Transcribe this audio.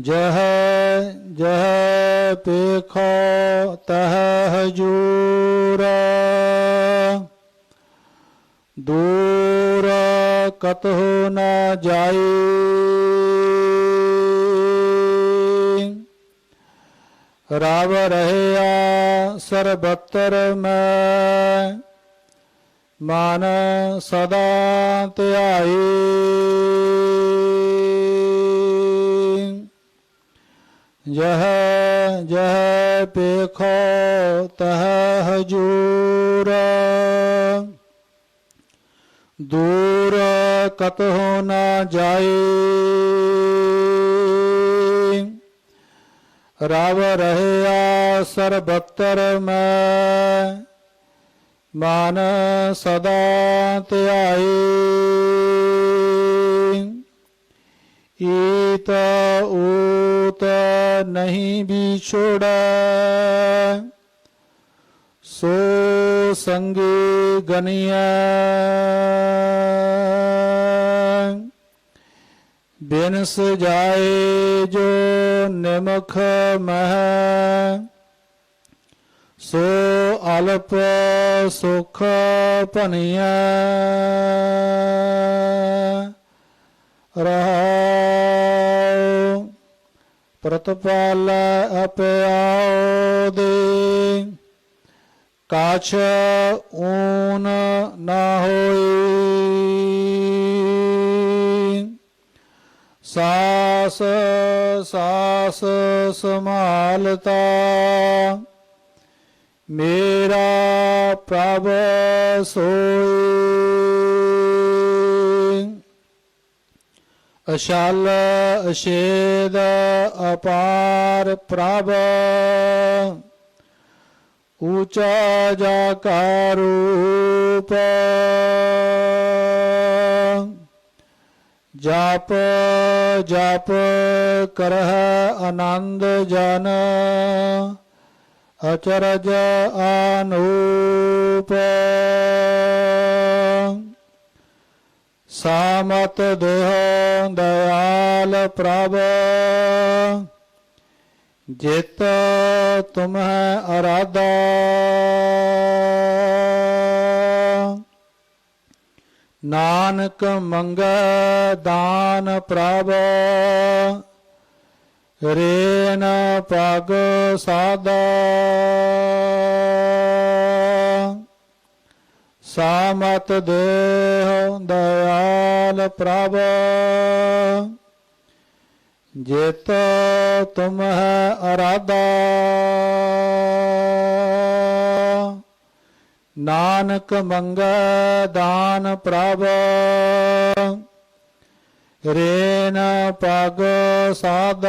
ਜਹ ਜਹ ਪੇਖੋ ਤਹ ਹਜੂਰ। ਦੂਰ ਕਤਹੁ ਨਾ ਜਾਈ। ਰਵ ਰਹਿਆ ਸਰਬਤਰ ਮੈਂ। ਮਨ ਸਦਾ ਧਿਆਈ। ਜਹ ਜਹ ਪੇਖੋ ਤਹ ਹਜੂਰ। ਦੂਰ ਕਤਹੁ ਨਾ ਜਾਈ ਰਵ ਰਹਿਆ ਸਰਬਤਰ ਮੈਂ। ਮਨ ਸਦਾ ਧਿਆਈ ਈਤ ਊਤ ਨਹੀਂ ਵਿਛੋੜੈ। ਸੋ ਸੰਗੀ ਗਨੀਐ। ਬਿਨ ਜਾਏ ਜੋ ਨਿਮਖ ਮਹਿ। ਸੋ ਅਲਪ ਸੁਖ ਭਨੀਐ। ਰਹਾ ਪ੍ਰਤਪਾਲ ਅਪਿਆਉ ਦੇ ਕਾਛ ਊਨ ਨਾ ਹੋਈ। ਸਾਸ ਸਾਸ ਸੰਭਾਲਤਾ ਮੇਰਾ ਪ੍ਰਭ ਸੋਈ ਅਸ਼ਲ ਅਸ਼ੇਦ ਅਪਾਰ ਪ੍ਰਭ। ਊਚਾ ਜਾ ਕਾ ਰੂਪ। ਜਪ ਜਪ ਕਰਹਿ ਆਨੰਦ ਜਨ। ਅਚਰਜ ਅਨੂਪ ਸਾਮਤ ਦੇਹ ਦਇਆਲ ਪ੍ਰਭ ਜਿਤ ਤੁਮਹਿ ਅਰਾਧਾ। ਨਾਨਕ ਮੰਗੈ ਦਾਨ ਪ੍ਰਭ ਰੇਨ ਪਗ ਸਾਦਾ। ਸਾਮਤ ਦੇਹ ਦਇਆਲ ਪ੍ਰਭ। ਜਿਤ ਤੁਮ ਹੈ ਅਰਾਧਾ। ਨਾਨਕ ਮੰਗੈ ਦਾਨ ਪ੍ਰਭ। ਰੇਨ ਪਗ ਸਾਦਾ